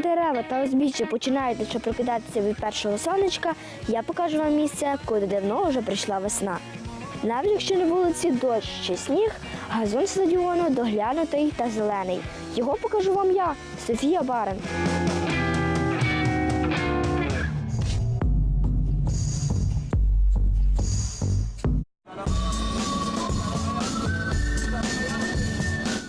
дерева та узбіччя починають лише прокидатися від першого сонечка, я покажу вам місце, куди давно вже прийшла весна. Навіть якщо на вулиці дощ чи сніг, газон стадіону доглянутий та зелений. Його покажу вам я, Софія Барен.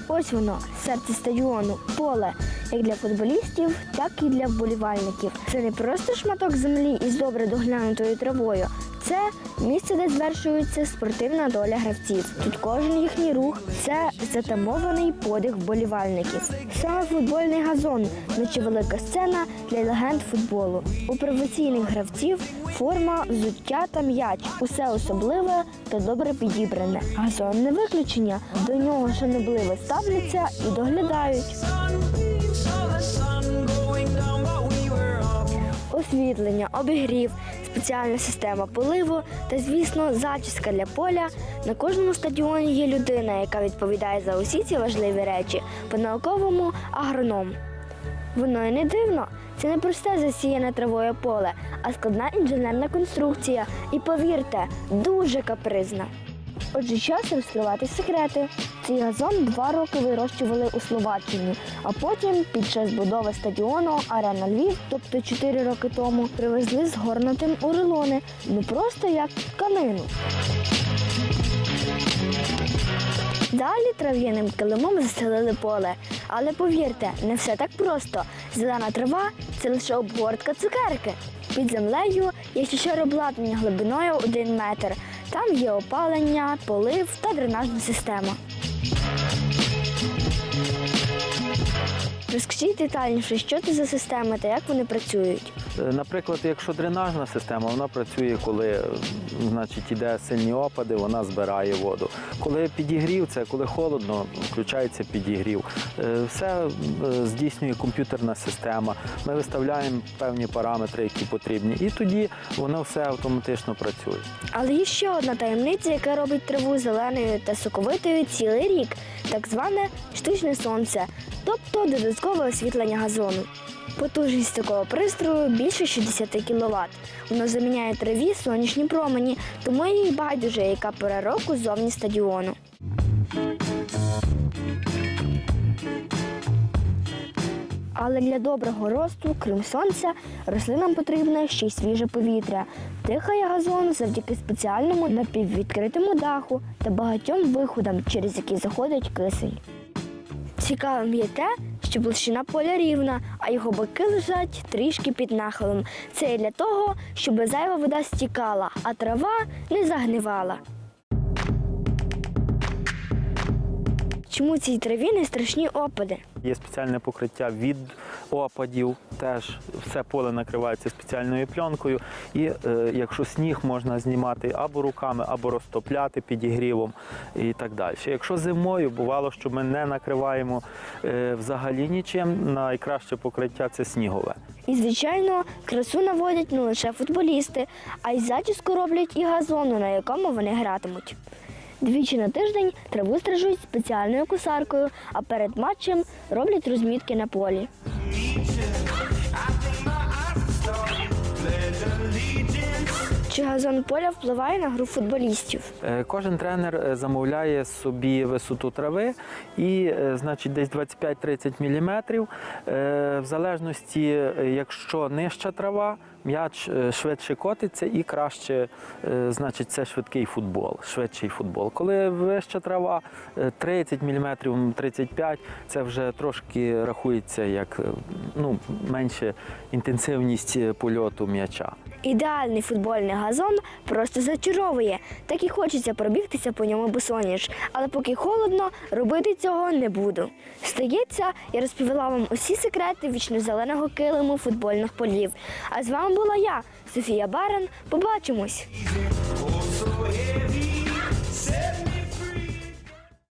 Ось воно, серце стадіону, поле, як для футболістів, так і для вболівальників. Це не просто шматок землі із добре доглянутою травою. Це місце, де звершується спортивна доля гравців. Тут кожен їхній рух це затамований подих вболівальників. Саме футбольний газон, наче велика сцена для легенд футболу. У професійних гравців форма, взуття та м'яч усе особливе та добре підібране. Газон не виключення. До нього шанобливо ставляться і доглядають. Освітлення, обігрів, спеціальна система поливу та, звісно, зачіска для поля. На кожному стадіоні є людина, яка відповідає за усі ці важливі речі, по-науковому агроном. Воно і не дивно. Це не просте засіяне травою поле, а складна інженерна конструкція. І повірте, дуже капризна. Отже, час розкривати секрети. Цей газон два роки вирощували у Словаччині, а потім під час будови стадіону Арена Львів, тобто 4 роки тому, привезли згорнутим у рулони, ну просто як тканину. Далі трав'яним килимом застелили поле. Але повірте, не все так просто. Зелена трава це лише обгортка цукерки. Під землею є ще обладнання глибиною 1 метр. Там є опалення, полив та дренажна система. Розкажіть детальніше, що це за системи та як вони працюють. Е, Наприклад, якщо дренажна система, вона працює, коли е, значить, іде сильні опади, вона збирає воду. Коли підігрів, це коли холодно, включається підігрів. Е, Все здійснює комп'ютерна система. Ми виставляємо певні параметри, які потрібні, і тоді воно все автоматично працює. Але є ще одна таємниця, яка робить траву зеленою та соковитою цілий рік так зване штучне сонце, тобто додаткове освітлення газону. Потужність такого пристрою більше 60 кВт. Воно заміняє траві сонячні промені, тому їй байдуже, яка пора року зовні стадіону. Але для доброго росту, крім сонця, рослинам потрібне ще й свіже повітря. Дихає газон завдяки спеціальному напіввідкритому даху та багатьом виходам, через які заходить кисень. Цікавим є те, що площина поля рівна, а його боки лежать трішки під нахилом. Це для того, щоб зайва вода стікала, а трава не загнивала. Чому цій траві не страшні опади? Є спеціальне покриття від опадів, теж все поле накривається спеціальною пленкою. І е, якщо сніг можна знімати або руками, або розтопляти підігрівом і так далі. Якщо зимою бувало, що ми не накриваємо е, взагалі нічим, найкраще покриття це снігове. І, звичайно, красу наводять не лише футболісти, а й зачіску роблять і газону, на якому вони гратимуть. Двічі на тиждень траву стрижуть спеціальною кусаркою, а перед матчем роблять розмітки на полі. Чи газон поля впливає на гру футболістів? Е, Кожен тренер е, замовляє собі висоту трави і, е, значить, десь 25-30 мм. В залежності, якщо нижча трава, м'яч е, швидше котиться і краще, е, значить, це швидкий футбол, швидший футбол. Коли вища трава е, 30 мм, 35 це вже трошки рахується як е, ну, менше інтенсивність польоту м'яча. Ідеальний футбольний газон просто зачаровує. Так і хочеться пробігтися по ньому босоніж. Але поки холодно, робити цього не буду. Стається, я розповіла вам усі секрети вічно-зеленого килиму футбольних полів. А з вами вами була я, Софія Барен. Побачимось.